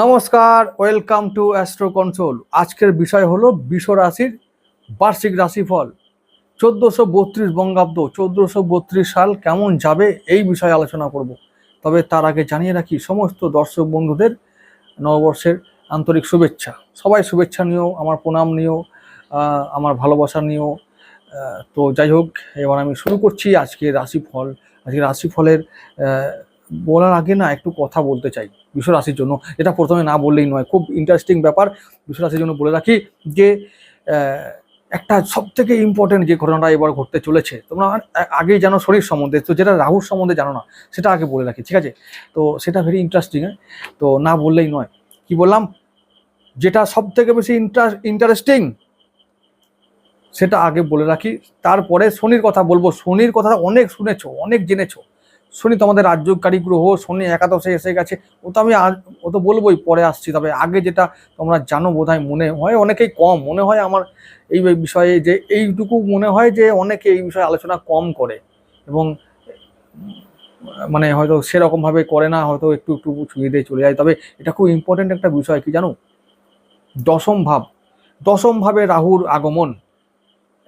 নমস্কার welcome to astro control আজকের বিষয় হলো বিশ্ব রাশির বার্ষিক রাশিফল। চোদ্দোশো বত্রিশ বঙ্গাব্দ চোদ্দোশো বত্রিশ সাল কেমন যাবে এই বিষয়ে আলোচনা করব। তবে তার আগে জানিয়ে রাখি সমস্ত দর্শক বন্ধুদের নববর্ষের আন্তরিক শুভেচ্ছা। সবাই শুভেচ্ছা নিও আমার প্রণাম আহ, আমার ভালোবাসা আহ, তো যাই হোক এবার আমি শুরু করছি আজকে রাশিফল। আজকে রাশিফলের বলার আগে না একটু কথা বলতে চাই বিশ্ব রাশির জন্য। এটা প্রথমে না বললেই নয়, খুব ইন্টারেস্টিং ব্যাপার। বিশ্ব রাশির জন্য বলে রাখি যে একটা সব থেকে ইম্পর্টেন্ট যে ঘটনাটা এবার ঘটতে চলেছে, তোমরা আগেই জানো শরীর সম্বন্ধে, তো যেটা রাহুর সম্বন্ধে জানো না, সেটা আগে বলে রাখি, ঠিক আছে? তো সেটা ভেরি ইন্টারেস্টিং তো না বললেই নয়। কি বললাম? যেটা সব থেকে বেশি ইন্টারেস্টিং সেটা আগে বলে রাখি। তারপরে শনির কথা বলব। শনির কথা অনেক শুনেছো, অনেক জেনেছো। শনি তোমাদের রাজ্যকারী গ্রহ, শনি একাদশে এসে গেছে। ও তো আমি ও তো বলবোই, পরে আসছি। তবে আগে যেটা তোমরা জানো বোধহয়, মনে হয় অনেকেই কম, মনে হয় আমার এই বিষয়ে যে, এইটুকু মনে হয় যে অনেকে এই বিষয়ে আলোচনা কম করে। এবং মানে হয়তো সেরকমভাবে করে না, হয়তো একটু একটু ছুঁয়ে দিয়ে চলে যায়। তবে এটা খুব ইম্পর্টেন্ট একটা বিষয়, কি জানো? দশম ভাব। দশম ভাবে রাহুর আগমন।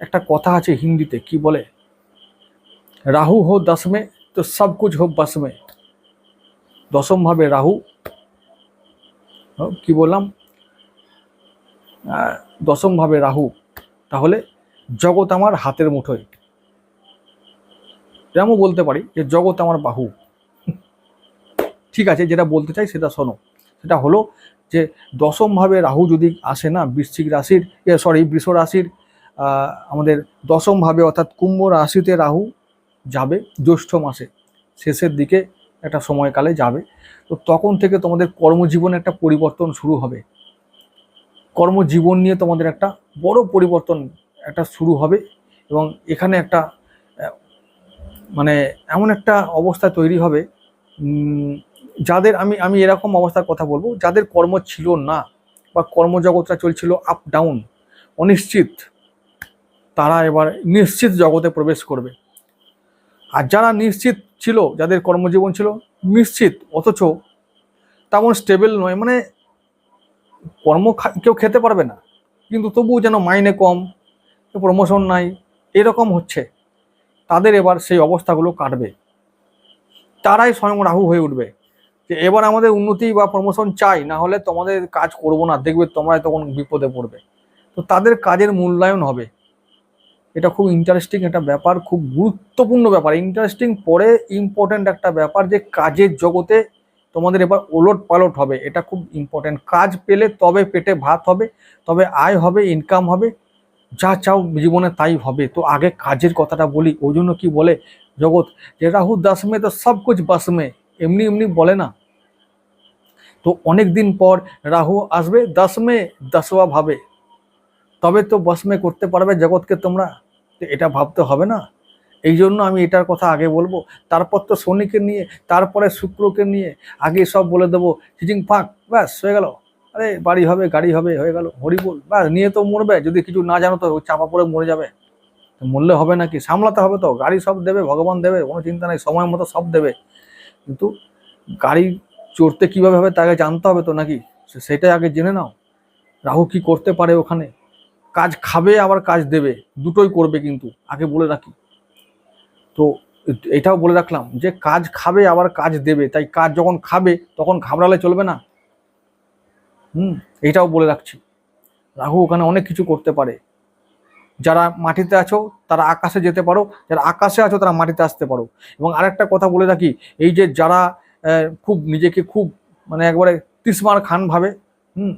একটা কথা আছে হিন্দিতে, কি বলে? রাহু হো দশ তো সব কুছ হো বস মে। দশম ভাবে রাহু। কি বললাম? আহ, দশম ভাবে রাহু। তাহলে জগৎ আমার হাতের মুঠোয়। এরমও বলতে পারি যে জগৎ আমার বাহু। ঠিক আছে যেটা বলতে চাই সেটা শোনো। সেটা হলো যে দশম ভাবে রাহু যদি আসে না বৃশ্চিক রাশির সরি বৃষ রাশির আমাদের দশম ভাবে অর্থাৎ কুম্ভ রাশিতে রাহু যাবে, জ্যৈষ্ঠ মাসে। শেষের দিকে একটা সময়কালে যাবে। তো তখন থেকে তোমাদের কর্মজীবনে একটা পরিবর্তন শুরু হবে। কর্মজীবন নিয়ে তোমাদের একটা বড় পরিবর্তন একটা শুরু হবে এবং এখানে একটা মানে এমন একটা অবস্থা তৈরি হবে। যাদের আমি আমি এরকম অবস্থার কথা বলব, যাদের কর্ম ছিল না বা কর্মজগৎটা চলছিল আপ ডাউন অনিশ্চিত, তারা এবার নিশ্চিত জগতে প্রবেশ করবে। আর যারা নিশ্চিত ছিল, যাদের কর্মজীবন ছিল, নিশ্চিত, অথচ তেমন স্টেবল নয়। মানে কর্ম কেউ খেতে পারবে না। কিন্তু তবুও যেন মাইনে কম প্রমোশন নাই, এরকম হচ্ছে। তাদের এবার সেই অবস্থাগুলো কাটবে। তারাই স্বয়ং রাহু হয়ে উঠবে। যে এবার আমাদের উন্নতি বা প্রমোশন চাই, না হলে তোমাদের কাজ করব না। দেখবে তোমরাই তখন বিপদে পড়বে। তো তাদের কাজের মূল্যায়ন হবে। এটা খুব ইন্টারেস্টিং একটা ব্যাপার, খুব গুরুত্বপূর্ণ ব্যাপার। ইন্টারেস্টিং পরে ইম্পর্ট্যান্ট একটা ব্যাপার যে কাজের জগতে তোমাদের এবার ওলট পালট হবে, এটা খুব ইম্পর্ট্যান্ট কাজ পেলে তবে পেটে ভাত হবে, তবে আয় হবে ইনকাম হবে, যা চাও জীবনে তাই হবে। তো আগে কাজের কথাটা বলি, ওই জন্য কি বলে, জগৎ, যে রাহু দশ মে তো সব কিছু বাস মে এমনি এমনি বলে না। তো অনেক দিন পর রাহু আসবে দশ মে দশবা ভাবে। তবে তো বসমে করতে পারবে জগৎকে তোমরা। এটা ভাবতে হবে না। এই জন্য আমি এটার কথা আগে বলব। তারপর তো শনিকে নিয়ে, তারপরে শুক্রকে নিয়ে আগে সব বলে দেবো। হিজিং ফাঁক, ব্যাস, হয়ে গেল। আরে, বাড়ি হবে, গাড়ি হবে, হয়ে গেল হরিবল ব্যাস, নিয়ে তো মরবে। যদি কিছু না জানো তো চাপা পড়ে মরে যাবে। মরলে হবে নাকি? সামলাতে হবে তো। গাড়ি সব দেবে, ভগবান দেবে, কোনো চিন্তা নেই, সময় মতো সব দেবে। কিন্তু গাড়ি চড়তে কীভাবে হবে তাকে জানতে হবে তো নাকি? সেটাই আগে জেনে নাও। রাহু কি করতে পারে ওখানে? কাজ খাবে, আবার কাজ দেবে, দুটোই করবে কিন্তু, আগে বলে রাখি। তো এটাও বলে রাখলাম যে কাজ খাবে, আবার কাজ দেবে, তাই কাজ যখন খাবে, তখন ঘাবড়ালে চলবে না। হুম, এটাও বলে রাখছি। রাহু ওখানে অনেক কিছু করতে পারে। যারা মাটিতে আছো, তারা আকাশে যেতে পারো, যারা আকাশে আছো, তারা মাটিতে আসতে পারো। এবং আরেকটা কথা বলে রাখি, এই যে যারা খুব নিজেকে খুব মানে একবারে তিসমার খান ভাবে, হুম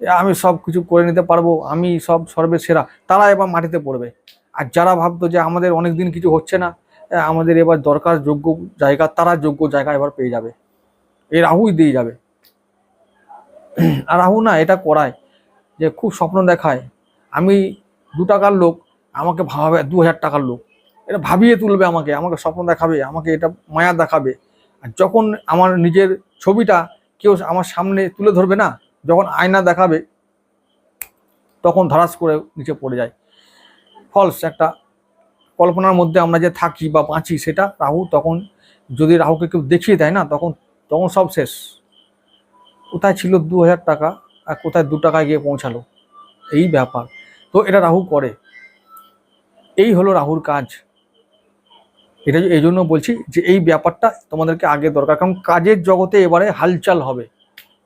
আমি সব কিছু করে নিতে পারব, আমি সব সর্বে সেরা। তারা এবার মাটিতে পড়বে। আর যারা ভাবতো যে আমাদের অনেক দিন কিছু হচ্ছে না আমাদের এবার দরকার যোগ্য জায়গা, তারা যোগ্য জায়গা এবার পেয়ে যাবে। এই রাহুই দিয়ে যাবে। আর রাহু না, এটা করায় যে খুব স্বপ্ন দেখায়। আমি দু টাকার লোক, আমাকে ভাবাবে দু হাজার টাকার লোক। এটা ভাবিয়ে তুলবে আমাকে আমাকে স্বপ্ন দেখাবে, আমাকে এটা মায়া দেখাবে। আর যখন আমার নিজের ছবিটা কেউ আমার সামনে তুলে ধরবে না যখন আয়না দেখাবে, তখন ধারাস করে নিচে পড়ে যায়। ফলস একটা কল্পনার মধ্যে আমরা যে থাকি বা বাঁচি সেটা রাহু তখন, যদি রাহুকে কেউ দেখিয়ে দেয় না, তখন তখন সব শেষ। কোথায় ছিল দু হাজার টাকা আর কোথায় দু টাকায় গিয়ে পৌঁছালো? এই ব্যাপার। তো এটা রাহু করে। এই হলো রাহুর কাজ। এটা এই জন্য বলছি যে, এই ব্যাপারটা তোমাদেরকে আগে দরকার। কারণ কাজের জগতে এবারে হালচাল হবে।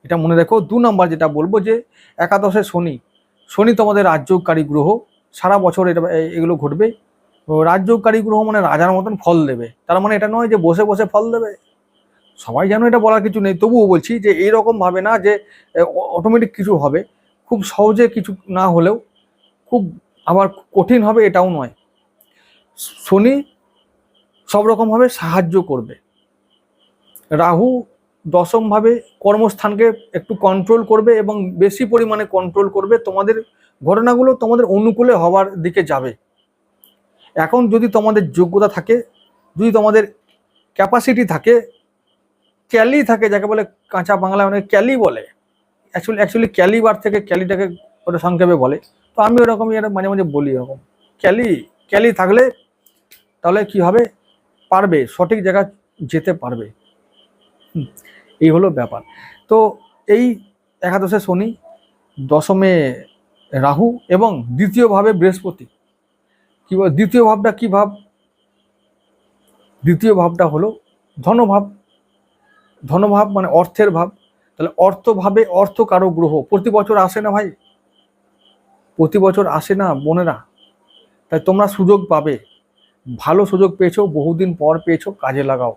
এটা মনে রেখো, দু নম্বর যেটা বলব যে একাদশে শনি শনি তোমাদের রাজ্যকারী গ্রহ, সারা বছর এটা এগুলো ঘটবে। রাজ্যকারী গ্রহ মানে রাজার মতন ফল দেবে। তার মানে এটা নয় যে বসে বসে ফল দেবে। সবাই যেন এটা বলার কিছু নেই, তবুও বলছি যে এইরকম ভাবে না যে অটোমেটিক কিছু হবে। খুব সহজে কিছু না হলেও খুব আবার কঠিন হবে এটাও নয়। শনি সব রকমভাবে সাহায্য করবে। রাহু দশমভাবে কর্মস্থানকে একটু কন্ট্রোল করবে এবং বেশি পরিমাণে কন্ট্রোল করবে, তোমাদের ঘটনাগুলো তোমাদের অনুকূলে হওয়ার দিকে যাবে। এখন যদি তোমাদের যোগ্যতা থাকে, যদি তোমাদের ক্যাপাসিটি থাকে, ক্যালি থাকে যাকে বলে কাঁচা বাংলা মানে ক্যালি বলে অ্যাকচুয়ালি অ্যাকচুয়ালি ক্যালিবার থেকে ক্যালিটাকে ওটা সংক্ষেপে বলে। তো আমি ওরকমই এটা মাঝে মাঝে বলি এরকম, ক্যালি ক্যালি থাকলে তাহলে কি হবে? পারবে, সঠিক জায়গায় যেতে পারবে। এই হলো ব্যাপার। তো এই একাদশে শনি, দশমে রাহু এবং দ্বিতীয়ভাবে বৃহস্পতি। কি দ্বিতীয় ভাবটা কি ভাব? দ্বিতীয় ভাবটা হলো ধনভাব। ধনভাব মানে অর্থের ভাব। তাহলে অর্থভাবে অর্থ কারও গ্রহ। প্রতি বছর আসে না ভাই? প্রতি বছর আসে না বোনেরা তাই তোমরা সুযোগ পাবে। ভালো সুযোগ পেয়েছ, বহুদিন পর পেয়েছ, কাজে লাগাও।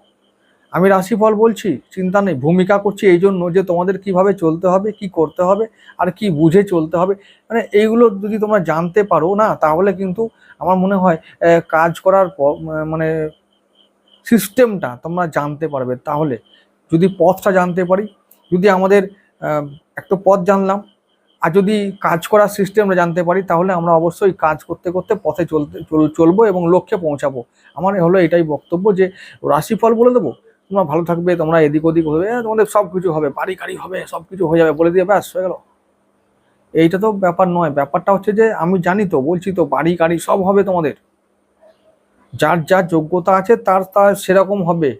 আমি রাশিফল বলছি, চিন্তা নেই, ভূমিকা করছি এই জন্য যে তোমাদের কীভাবে চলতে হবে, কি করতে হবে, আর কি বুঝে চলতে হবে। মানে এইগুলো যদি তোমরা জানতে পারো না, তাহলে কিন্তু আমার মনে হয় কাজ করার মানে সিস্টেমটা তোমরা জানতে পারবে। তাহলে যদি পথটা জানতে পারি, যদি আমাদের একটা পথ জানলাম, আর যদি কাজ করার সিস্টেমটা জানতে পারি, তাহলে আমরা অবশ্যই কাজ করতে করতে পথে চলতে, চল- চলবো এবং লক্ষ্যে পৌঁছাবো। আমার হলো এটাই বক্তব্য যে, রাশিফল বলে দেবো? তোমরা ভালো থাকবে, তোমরা এদিক ওদিক হবে তোমাদের সব কিছু হবে বাড়ি গাড়ি হবে সব কিছু হয়ে যাবে, বলে দিয়ে ব্যাস, হয়ে গেল। এইটা তো ব্যাপার নয়, ব্যাপারটা হচ্ছে যে আমি জানি তো, বলছি তো বাড়ি গাড়ি সব হবে তোমাদের। যার যার যোগ্যতা আছে তার তার সেরকম হবে।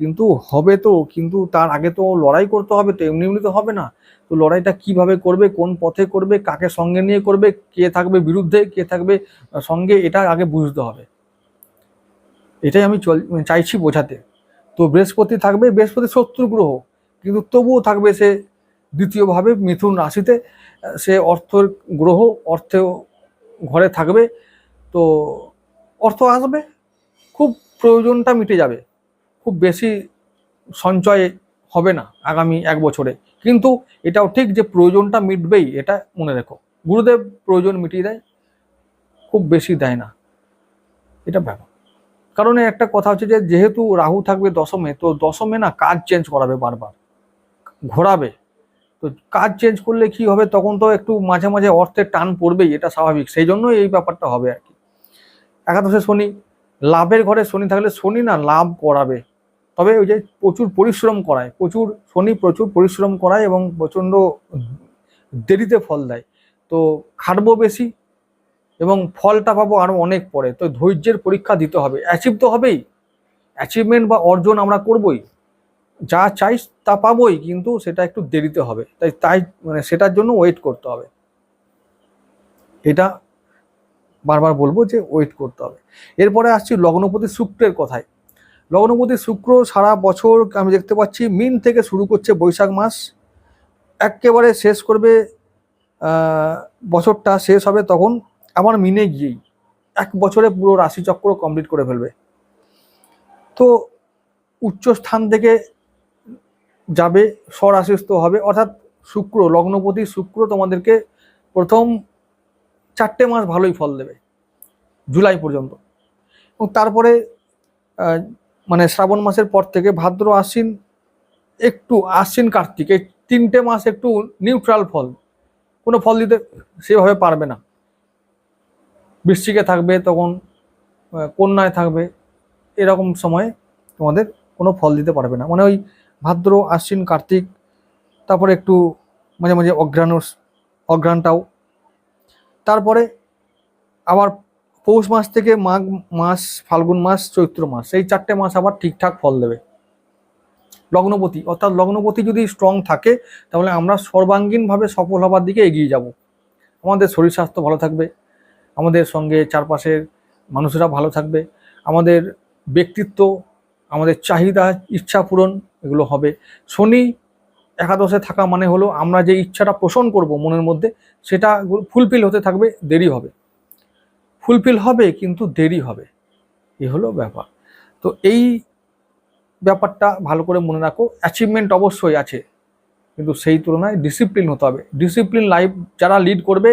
কিন্তু হবে তো, কিন্তু তার আগে তো লড়াই করতে হবে তো, এমনি এমনি তো হবে না। তো লড়াইটা কীভাবে করবে, কোন পথে করবে, কাকে সঙ্গে নিয়ে করবে, কে থাকবে বিরুদ্ধে, কে থাকবে সঙ্গে, এটা আগে বুঝতে হবে। এটাই আমি চাইছি বোঝাতে। তো বৃহস্পতি থাকবে, বৃহস্পতি শত্রু গ্রহ। কিন্তু তবুও থাকবে সে দ্বিতীয়ভাবে মিথুন রাশিতে, সে অর্থের গ্রহ অর্থে ঘরে থাকবে। তো অর্থ আসবে, খুব প্রয়োজনটা মিটে যাবে। খুব বেশি সঞ্চয় হবে না আগামী এক বছরে। কিন্তু এটাও ঠিক যে প্রয়োজনটা মিটবেই, এটা মনে রেখো। গুরুদেব প্রয়োজন মিটিয়ে দেয়, খুব বেশি দেয় না। এটা ব্যাপার। কারণ একটা কথা হচ্ছে যে, যেহেতু রাহু থাকবে দশমে, তো দশমে না কাজ চেঞ্জ করাবে বারবার, ঘোরাবে। তো কাজ চেঞ্জ করলে কি হবে? তখন তো একটু মাঝে মাঝে অর্থের টান পড়বেই, এটা স্বাভাবিক। সেই জন্য এই ব্যাপারটা হবে আর কি। একাদশে শনি, লাভের ঘরে শনি থাকলে শনি না লাভ করাবে। তবে ওই যে প্রচুর পরিশ্রম করায়, প্রচুর শনি প্রচুর পরিশ্রম করায় এবং প্রচণ্ড দেরিতে ফল দেয়। তো খাটবো বেশি এবং ফলটা পাবো আরও অনেক পরে। তো ধৈর্যের পরীক্ষা দিতে হবে। অ্যাচিভ তো হবেই। অ্যাচিভমেন্ট বা অর্জন আমরা করবই। যা চাই তা পাবোই, কিন্তু সেটা একটু দেরিতে হবে। তাই তাই মানে সেটার জন্য ওয়েট করতে হবে। এটা বারবার বলব যে ওয়েট করতে হবে। এরপরে আসছি লগ্নপতি শুক্রের কথায়। লগ্নপতি শুক্র সারা বছর আমি দেখতে পাচ্ছি মিন থেকে শুরু করছে বৈশাখ মাস। একেবারে শেষ করবে বছরটা শেষ হবে তখন আবার মিনে গিয়েই এক বছরে পুরো রাশিচক্র কমপ্লিট করে ফেলবে। তো উচ্চ স্থান থেকে যাবে, স্বরাশিস্থ হবে, অর্থাৎ শুক্র, লগ্নপতি শুক্র তোমাদেরকে প্রথম চারটে মাস ভালোই ফল দেবে, জুলাই পর্যন্ত। এবং তারপরে মানে শ্রাবণ মাসের পর থেকে ভাদ্র, আশ্বিন, একটু আশ্বিন, কার্তিক, এই তিনটে মাস একটু নিউট্রাল ফল। কোনো ফল দিতে সেভাবে পারবে না। বৃশ্চিকে থাকবে, তখন কন্যায় থাকবে, এরকম সময়ে তোমাদের কোনো ফল দিতে পারবে না। মানে ওই ভাদ্র, আশ্বিন, কার্তিক, তারপরে একটু মাঝে মাঝে অঘ্রাণ অঘ্রাণটাও তারপরে আবার পৌষ মাস থেকে মাঘ মাস, ফাল্গুন মাস, চৈত্র মাস, এই চারটে মাস আবার ঠিকঠাক ফল দেবে। লগ্নপতি, অর্থাৎ লগ্নপতি যদি স্ট্রং থাকে, তাহলে আমরা সর্বাঙ্গীনভাবে সফল হবার দিকে এগিয়ে যাব। আমাদের শরীর স্বাস্থ্য ভালো থাকবে। আমাদের সঙ্গে চারপাশের মানুষেরা ভালো থাকবে। আমাদের ব্যক্তিত্ব, আমাদের চাহিদা, ইচ্ছা পূরণ এগুলো হবে। শনি একাদশে থাকা মানে হলো আমরা যে ইচ্ছাটা পোষণ করব মনের মধ্যে, সেটা ফুলফিল হতে থাকবে, দেরি হবে। ফুলফিল হবে কিন্তু দেরি হবে। এই হলো ব্যাপার। তো এই ব্যাপারটা ভালো করে মনে রাখো অ্যাচিভমেন্ট অবশ্যই আছে। কিন্তু সেই তুলনায় ডিসিপ্লিন হতে হবে। ডিসিপ্লিন লাইফ যারা লিড করবে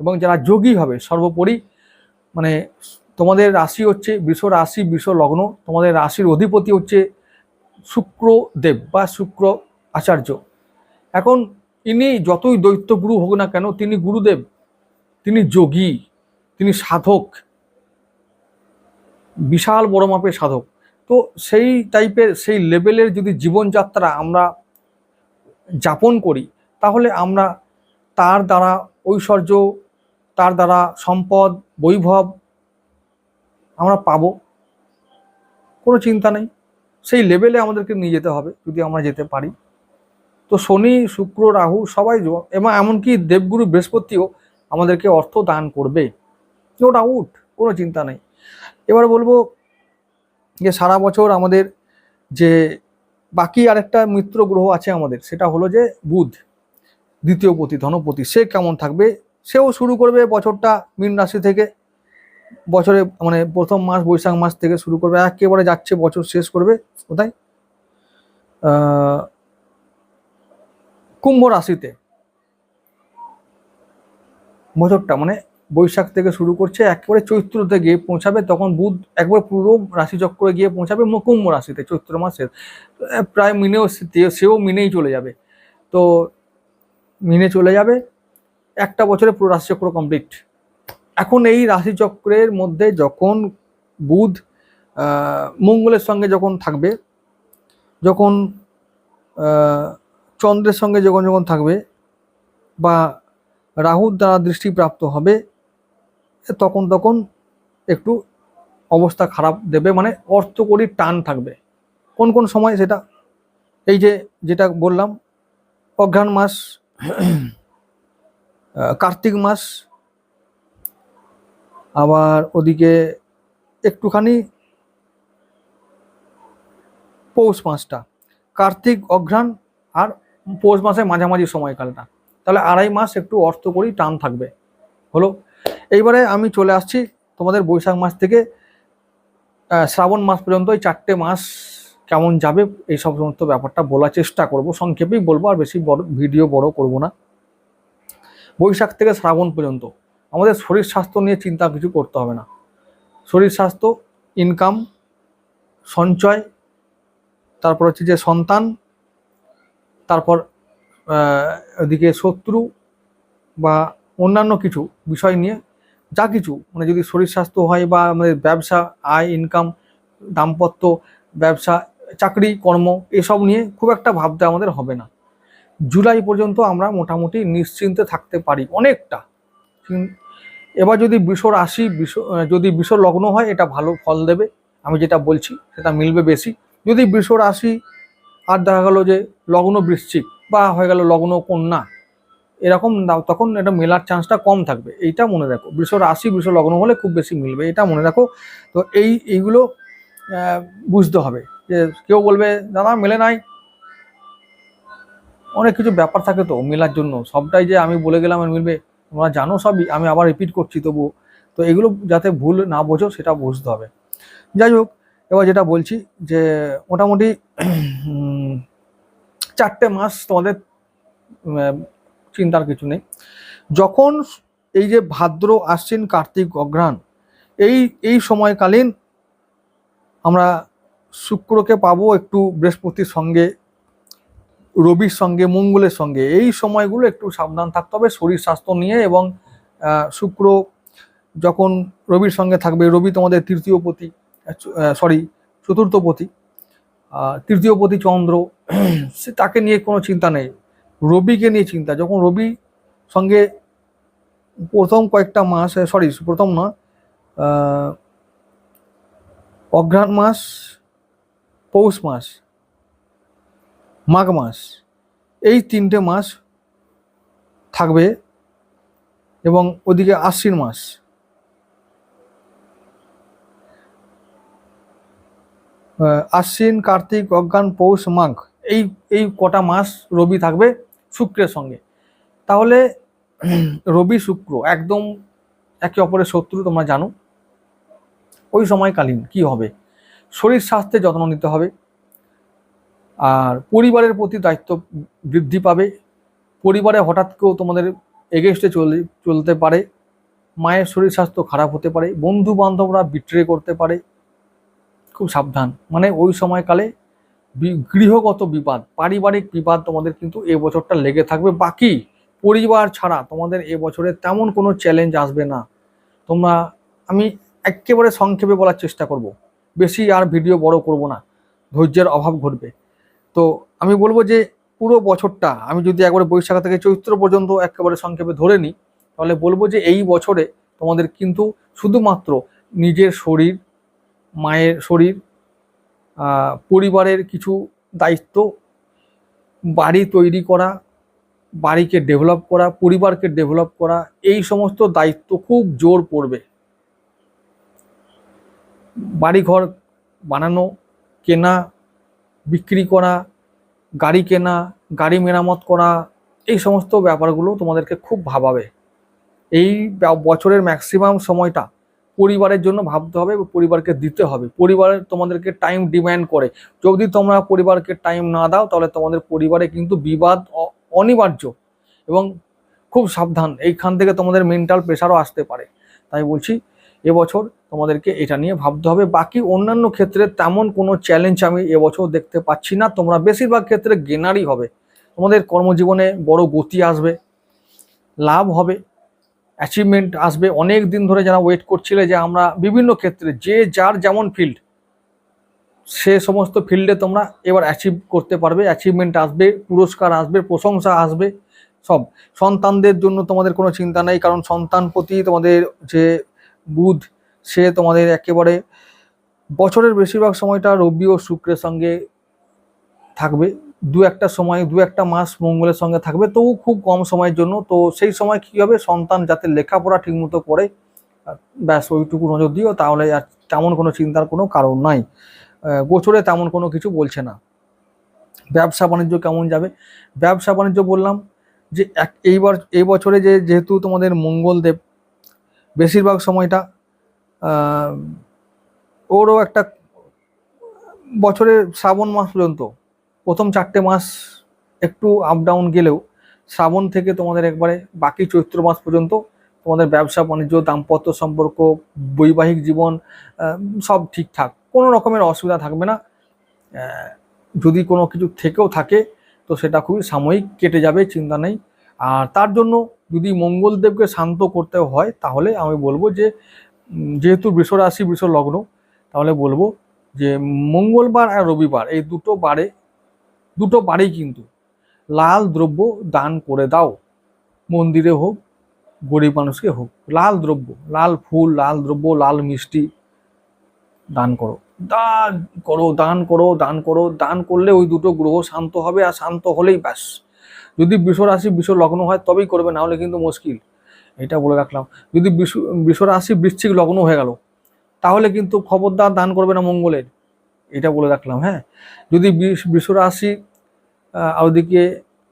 এবং যারা যোগী হবে, সর্বোপরি মানে তোমাদের রাশি হচ্ছে বিষ রাশি, বিষ লগ্ন, তোমাদের রাশির অধিপতি হচ্ছে শুক্রদেব বা শুক্র আচার্য। এখন ইনি যতই দৈত্য গুরু হোক না কেন, তিনি গুরুদেব, তিনি যোগী, তিনি সাধক, বিশাল বড় মাপের সাধক। তো সেই টাইপের সেই লেভেলের যদি জীবনযাত্রা আমরা যাপন করি, তাহলে আমরা তার দ্বারা ঐশ্বর্য তার দ্বারা সম্পদ, বৈভব আমরা পাব। কোনো চিন্তা নেই। সেই লেভেলে আমাদেরকে নিয়ে যেতে হবে যদি আমরা যেতে পারি। তো শনি, শুক্র, রাহু সবাই এবং এমনকি দেবগুরু বৃহস্পতিও আমাদেরকে অর্থ দান করবে। নো ডাউট কোনো চিন্তা নেই। এবার বলব যে সারা বছর আমাদের যে বাকি আরেকটা মিত্র গ্রহ আছে আমাদের, সেটা হলো যে বুধ, দ্বিতীয় পতি, ধনপতি, সে কেমন থাকবে? সেও শুরু করবে বছরটা মীন রাশি থেকে। বছরে মানে প্রথম মাস, বৈশাখ মাস থেকে শুরু করবে। একেবারে যাচ্ছে, বছর শেষ করবে। কোথায়? কুম্ভ রাশিতে। বছরটা মানে বৈশাখ থেকে শুরু করছে, একেবারে চৈত্রতে গিয়ে পৌঁছাবে। তখন বুধ একবার পুরো রাশিচক্রে গিয়ে পৌঁছাবে কুম্ভ রাশিতে, চৈত্র মাসের। প্রায় মিনেও সেও মিনেই চলে যাবে। তো মিনে চলে যাবে। একটা বছরে পুরো রাশিচক্র কমপ্লিট এখন এই রাশিচক্রের মধ্যে যখন বুধ মঙ্গলের সঙ্গে যখন থাকবে, যখন চন্দ্রের সঙ্গে যখন যখন থাকবে বা রাহুর দ্বারা দৃষ্টিপ্রাপ্ত হবে, তখন তখন একটু অবস্থা খারাপ দেবে মানে অর্থকরী টান থাকবে। কোন কোন সময় সেটা, এই যে যেটা বললাম, অঘ্রাণ মাস কার্তিক মাস, আবার ওদিকে একটুখানি পৌষ মাসটা। কার্তিক অঘ্রাণ আর পৌষ মাসের মাঝামাঝি সময়কালটা। তাহলে আড়াই মাস একটু অর্থ করেই টান থাকবে। হলো? এইবারে আমি চলে আসছি তোমাদের বৈশাখ মাস থেকে শ্রাবণ মাস পর্যন্ত এই চারটে মাস কেমন যাবে, এই সমস্ত ব্যাপারটা বলার চেষ্টা করব। সংক্ষেপেই বলব, আর বেশি বড়, ভিডিও বড় করব না। বৈশাখ থেকে শ্রাবণ পর্যন্ত আমাদের শরীর স্বাস্থ্য নিয়ে চিন্তা কিছু করতে হবে না। শরীর স্বাস্থ্য ইনকাম সঞ্চয়, তারপর হচ্ছে যে সন্তান, তারপর ওদিকে শত্রু বা অন্যান্য কিছু বিষয় নিয়ে যা কিছু মানে যদি শরীর স্বাস্থ্য হয় বা আমাদের ব্যবসা, আয় ইনকাম দাম্পত্য, ব্যবসা, চাকরি, কর্ম, এসব নিয়ে খুব একটা ভাবতে আমাদের হবে না। জুলাই পর্যন্ত আমরা মোটামুটি নিশ্চিন্তে থাকতে পারি অনেকটা। এবার যদি বিষ রাশি আহ, যদি বিষ লগ্ন হয় এটা ভালো ফল দেবে। আমি যেটা বলছি সেটা মিলবে বেশি। যদি বিষ রাশি আর দেখা গেলো যে লগ্ন বৃশ্চিক বা হয়ে গেল লগ্ন কন্যা এরকম তখন এটা মেলার চান্সটা কম থাকবে। এইটা মনে রাখো বৃষ রাশি বৃষ লগ্ন হলে খুব বেশি মিলবে এটা মনে রাখো। তো এই এইগুলো বুঝতে হবে যে কেউ বলবে দাদা মেলে নাই। অনেক কিছু ব্যাপার থাকে তো মেলার জন্য। সবটাই যে আমি বলে গেলাম আর মিলবে, তোমরা জানো সবই, আমি আবার রিপিট করছি তবু তো এগুলো যাতে ভুল না বোঝো, সেটা বুঝতে হবে। যাই হোক, এবার যেটা বলছি যে মোটামুটি চারটে মাস তোমাদের চিন্তার কিছু নেই। যখন এই যে ভাদ্র আশ্বিন, কার্তিক, অঘ্রাণ, এই এই সময়কালীন আমরা শুক্রকে পাবো একটু বৃহস্পতির সঙ্গে রবির সঙ্গে, মঙ্গলের সঙ্গে, এই সময়গুলো একটু সাবধান থাকতে হবে শরীর স্বাস্থ্য নিয়ে এবং শুক্র যখন রবির সঙ্গে থাকবে, রবি তোমাদের তৃতীয় পতি সরি চতুর্থ পতি তৃতীয় পতি চন্দ্র, সে তাকে নিয়ে কোনো চিন্তা নেই। রবিকে নিয়ে চিন্তা, যখন রবি সঙ্গে প্রথম কয়েকটা মাস সরি প্রথম না অঘ্রাণ মাস, পৌষ মাস মাঘ মাস। এই তিনটে মাস থাকবে এবং ওদিকে আশ্বিন মাস। আশ্বিন, কার্তিক, অজ্ঞান, পৌষ, মাঘ, এই এই কটা মাস রবি থাকবে শুক্রের সঙ্গে। তাহলে রবি, শুক্র একদম একে অপরের শত্রু তোমরা জানো। ওই সময়কালীন কি হবে? শরীর স্বাস্থ্যের যত্ন নিতে হবে। আর পরিবারের প্রতি দায়িত্ব বৃদ্ধি পাবে। পরিবারে হঠাৎ কেউ তোমাদের এগেস্টে চলে, চলতে পারে। মায়ের শরীর স্বাস্থ্য খারাপ হতে পারে। বন্ধু বান্ধবরা বিট্রে করতে পারে। খুব সাবধান। মানে ওই সময়কালে গৃহগত বিবাদ, পারিবারিক বিবাদ তোমাদের কিন্তু এ বছরটা লেগে থাকবে। বাকি পরিবার ছাড়া তোমাদের এ বছরে তেমন কোনো চ্যালেঞ্জ আসবে না। তোমরা, আমি একেবারে সংক্ষেপে বলার চেষ্টা করব। বেশি আর ভিডিও বড় করব না। ধৈর্যের অভাব ঘটবে। তো আমি বলব যে পুরো বছরটা আমি যদি একবারে বৈশাখ থেকে চৈত্র পর্যন্ত একেবারে সংক্ষেপে ধরে নিই, তাহলে বলব যে এই বছরে তোমাদের কিন্তু শুধুমাত্র নিজের শরীর, মায়ের শরীর পরিবারের কিছু দায়িত্ব, বাড়ি তৈরি করা, বাড়িকে ডেভেলপ করা, পরিবারকে ডেভেলপ করা, এই সমস্ত দায়িত্ব খুব জোর পড়বে। বাড়িঘর বানানো, কেনা বিক্রি করা, গাড়ি কেনা, গাড়ি মেরামত করা, এই সমস্ত ব্যাপারগুলো তোমাদেরকে খুব ভাবাবে। এই বছরের ম্যাক্সিমাম সময়টা পরিবারের জন্য ভাবতে হবে পরিবারকে দিতে হবে। পরিবারের তোমাদেরকে টাইম ডিম্যান্ড করে। যদি তোমরা পরিবারকে টাইম না দাও, তাহলে তোমাদের পরিবারে কিন্তু বিবাদ অনিবার্য এবং খুব সাবধান। এইখান থেকে তোমাদের মেন্টাল প্রেশারও আসতে পারে। তাই বলছি এবছর তোমাদেরকে এটা নিয়ে ভাবতে হবে। বাকি অন্যান্য ক্ষেত্রে তেমন কোনো চ্যালেঞ্জ আমি এবছর দেখতে পাচ্ছি না। তোমরা বেশিরভাগ ক্ষেত্রে গেনারই হবে। তোমাদের কর্মজীবনে বড় গতি আসবে, লাভ হবে অ্যাচিভমেন্ট আসবে। অনেক দিন ধরে যারা ওয়েট করছিলে যে আমরা বিভিন্ন ক্ষেত্রে যে যার যেমন ফিল্ড সে সমস্ত ফিল্ডে তোমরা এবার অ্যাচিভ করতে পারবে। অ্যাচিভমেন্ট আসবে, পুরস্কার আসবে, প্রশংসা আসবে, সব। সন্তানদের জন্য তোমাদের কোনো চিন্তা নেই। কারণ সন্তান প্রতি তোমাদের যে বুধ, সে তোমাদের একেবারে বছরের বেশিরভাগ সময়টা রবি ও শুক্রের সঙ্গে থাকবে। দু একটা সময়, দু একটা মাস মঙ্গলের সঙ্গে থাকবে। তবু খুব কম সময়ের জন্য। তো সেই সময় কি হবে? সন্তান যাতে লেখাপড়া ঠিকমতো করে ব্যাস ওইটুকু নজর দিও, তাহলে আর তেমন কোনো চিন্তার কোনো কারণ নাই। গোচরে তেমন কোনো কিছু বলছে না। ব্যবসা বাণিজ্য কেমন যাবে? ব্যবসা বাণিজ্য বললাম যে, এক, এইবার, এই বছরে যে, যেহেতু তোমাদের মঙ্গলদেব বেশিরভাগ সময়টা ওরও একটা বছরের শ্রাবণ মাস পর্যন্ত। প্রথম চারটে মাস একটু আপ ডাউন গেলেও শ্রাবণ থেকে তোমাদের একবারে বাকি চৈত্র মাস পর্যন্ত তোমাদের ব্যবসা, বাণিজ্য, দাম্পত্য সম্পর্ক, বৈবাহিক জীবন সব ঠিকঠাক। কোনো রকমের অসুবিধা থাকবে না। যদি কোনো কিছু থেকেও থাকে, তো সেটা খুবই সাময়িক কেটে যাবে, চিন্তা নেই। আর তার জন্য যদি মঙ্গলদেবকে শান্ত করতে হয়, তাহলে আমি বলব যে যেহেতু বৃষ রাশি বৃষ লগ্ন তাহলে বলব যে, মঙ্গলবার আর রবিবার এই দুটো বারে, দুটো বারেই কিন্তু লাল দ্রব্য দান করে দাও। মন্দিরে হোক, গরিব মানুষকে হোক, লাল দ্রব্য, লাল ফুল, লাল দ্রব্য, লাল মিষ্টি দান করো। দান করো দান করো দান করো, দান করলে ওই দুটো গ্রহ শান্ত হবে আর শান্ত হলেই ব্যাস। যদি বিষ রাশি বিষ লগ্ন হয়, তবেই করবে না হলে কিন্তু মুশকিল। এটা বলে রাখলাম। যদি বিষ বিষ রাশি বৃশ্চিক লগ্ন হয়ে গেল, তাহলে কিন্তু খবরদার দান করবে না মঙ্গলের। এটা বলে রাখলাম হ্যাঁ? যদি বিষ রাশি আর ওদিকে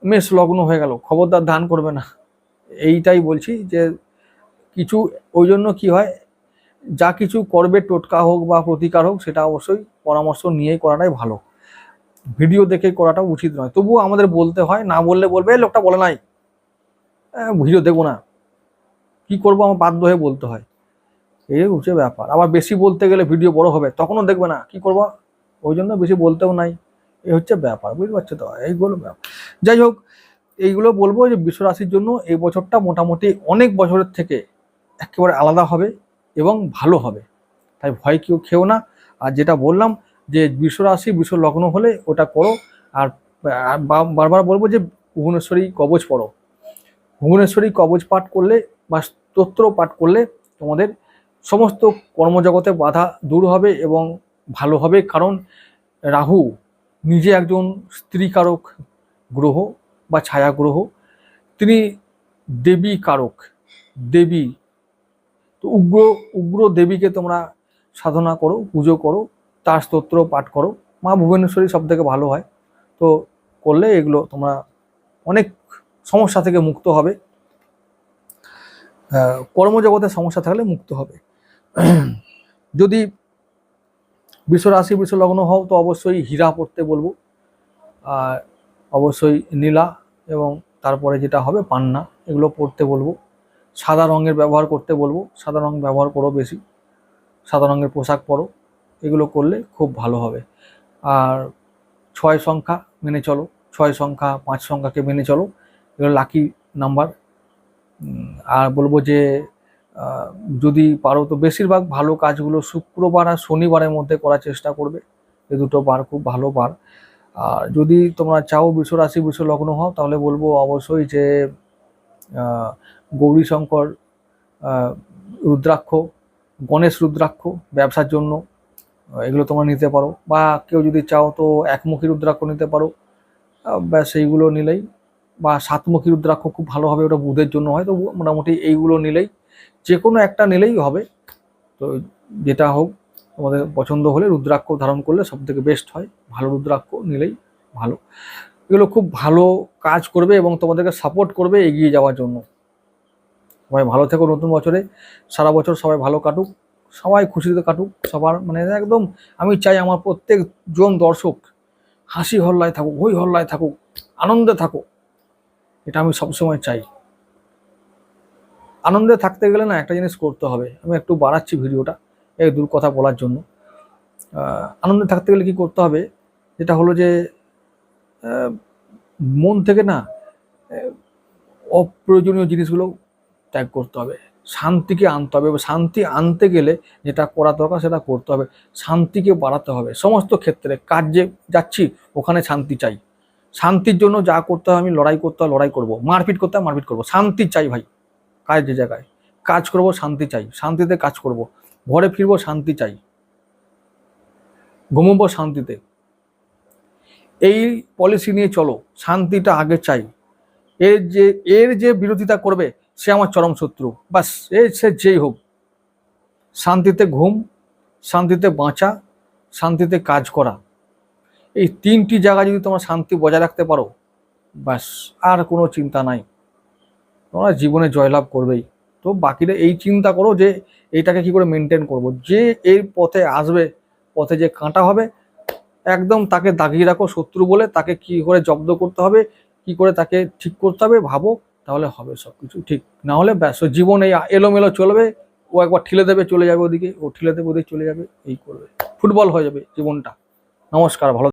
মেষ লগ্ন হয়ে গেল, খবরদার দান করবে না। এইটাই বলছি যে, কিছু, ওই জন্য কি হয়, যা কিছু করবে, টোটকা হোক বা প্রতিকার হোক, সেটা অবশ্যই পরামর্শ নিয়েই করাটাই ভালো। ভিডিও দেখে করাটা উচিত নয়। তবুও আমাদের বলতে হয় না বললে বলবে "এই লোকটা বলে নাই। আহ, ভিডিও দেখব না। কি করব আমার বাধ্য হয়ে বলতে হয়। এই হচ্ছে ব্যাপার। আবার বেশি বলতে গেলে ভিডিও বড় হবে তখনও দেখবে না। কি করব? ওই জন্য বেশি বলতেও নাই। এই হচ্ছে ব্যাপার বুঝতে পারছ তো? এইগুলো ব্যাপার। যাই হোক এইগুলো বলব যে বিশ্ব রাশির জন্য এই বছরটা মোটামুটি অনেক বছরের থেকে একেবারে আলাদা হবে এবং ভালো হবে। তাই ভয় কেউ খেও না। আর যেটা বললাম যে বিশ্ব রাশি, বিশ্ব লগ্ন হলে ওটা করো। আর বারবার বলব যে ভুবনেশ্বরী কবচ পড়ো। ভুবনেশ্বরী কবচ পাঠ করলে বা স্তোত্র পাঠ করলে তোমাদের সমস্ত কর্মজগতে বাধা দূর হবে এবং ভালো হবে। কারণ রাহু নিজে একজন স্ত্রীকারক গ্রহ বা ছায়া গ্রহ তিনি দেবী কারক, দেবী। তো উগ্র উগ্র দেবীকে তোমরা সাধনা করো, পুজো করো। তার স্তোত্র পাঠ করো। মা ভুবনেশ্বরী সব থেকে ভালো হয়। তো করলে এগুলো তোমরা অনেক সমস্যা থেকে মুক্ত হবে। কর্মজগতের সমস্যা থাকলে মুক্ত হবে। যদি বৃষ রাশি বৃষ লগ্ন হও, তো অবশ্যই হীরা পড়তে বলব। আর অবশ্যই নীলা এবং তারপরে যেটা হবে পান্না, এগুলো পড়তে বলব। সাদা রঙের ব্যবহার করতে বলব। সাদা রঙ ব্যবহার করো বেশি। সাদা রঙের পোশাক পরো। এগুলো করলে খুব ভালো হবে। আর ছয় সংখ্যা মেনে চলো ছয় সংখ্যা পাঁচ সংখ্যাকে মেনে চলো এগুলো লাকি নাম্বার আর বলব যে যদি পারো তো বেশিরভাগ ভালো কাজগুলো শুক্রবার আর শনিবারের মধ্যে করার চেষ্টা করবে। এ দুটো বার খুব ভালো বার। আর যদি তোমরা চাও বৃষ রাশি বৃষ লগ্ন হও তাহলে বলব অবশ্যই যে আহ, গৌরী শঙ্কর রুদ্রাক্ষ গণেশ রুদ্রাক্ষ ব্যবসার জন্য এগুলো তোমরা নিতে পারো। বা কেউ যদি চাও তো একমুখী রুদ্রাক্ষ নিতে পারো। আহ, ব্যাস এইগুলো নিলেই বা সাতমুখী রুদ্রাক্ষ খুব ভালো হবে ওটা বুধের জন্য হয়। তো মোটামুটি এইগুলো নিলেই যে কোনো একটা নিলেই হবে। তো যেটা হোক তোমাদের পছন্দ হলে রুদ্রাক্ষ ধারণ করলে সব থেকে বেস্ট হয়। ভালো রুদ্রাক্ষ নিলেই ভালো। এগুলো খুব ভালো কাজ করবে এবং তোমাদেরকে সাপোর্ট করবে এগিয়ে যাওয়ার জন্য। সবাই ভালো থেকো নতুন বছরে। সারা বছর সবাই ভালো কাটুক। সবাই খুশিতে কাটুক, সবার মানে একদম আমি চাই আমার প্রত্যেক জন দর্শক হাসি হল্লায় থাকুক হই হল্লায় থাকুক, আনন্দে থাকুক, এটা আমি সবসময় চাই। আনন্দে থাকতে গেলে না একটা জিনিস করতে হবে, আমি একটু বাড়াচ্ছি ভিডিওটা এই দূর কথা বলার জন্য। আনন্দে থাকতে গেলে কি করতে হবে, যেটা হলো যে মন থেকে না অপ্রয়োজনীয় জিনিসগুলো ত্যাগ করতে হবে। শান্তিকে আনতে হবে এবং শান্তি আনতে গেলে যেটা করা দরকার সেটা করতে হবে। শান্তিকে বাড়াতে হবে। সমস্ত ক্ষেত্রে কাজে যাচ্ছি, ওখানে শান্তি চাই। শান্তির জন্য যা করতে হয় আমি লড়াই করতে হয়, লড়াই করব। মারপিট করতে হয়, মারপিট করব। শান্তি চাই ভাই, কাজ যে জায়গায়। কাজ করব, শান্তি চাই। শান্তিতে কাজ করব। ঘরে ফিরবো, শান্তি চাই। ঘুমবো, শান্তিতে। এই পলিসি নিয়ে চলো। শান্তিটা আগে চাই। এর যে এর যে বিরোধিতা করবে সে আমার চরম শত্রু। বাস, এ সে যেই হোক। শান্তিতে ঘুম, শান্তিতে বাঁচা, শান্তিতে কাজ করা। এই তিনটি জায়গা যদি তোমরা শান্তি বজায় রাখতে পারো, বাস, আর কোনো চিন্তা নাই। তোমরা জীবনে জয়লাভ করবেই। তো বাকিরা এই চিন্তা করো যে এইটাকে কি করে মেনটেন করব? যে এর পথে আসবে, পথে যে কাঁটা হবে, একদম তাকে দাগিয়ে রাখো শত্রু বলে, তাকে কি করে জব্দ করতে হবে, কি করে তাকে ঠিক করতে হবে, ভাবো। তাহলে হবে সব কিছু ঠিক। না হলে ব্যাস ও জীবন এই এলোমেলো চলবে, ও একবার ঠেলে দেবে, চলে যাবে ওদিকে, ও ঠেলে দেবে, ওদিকে চলে যাবে, এই করবে। ফুটবল হয়ে যাবে জীবনটা। নমস্কার, ভালো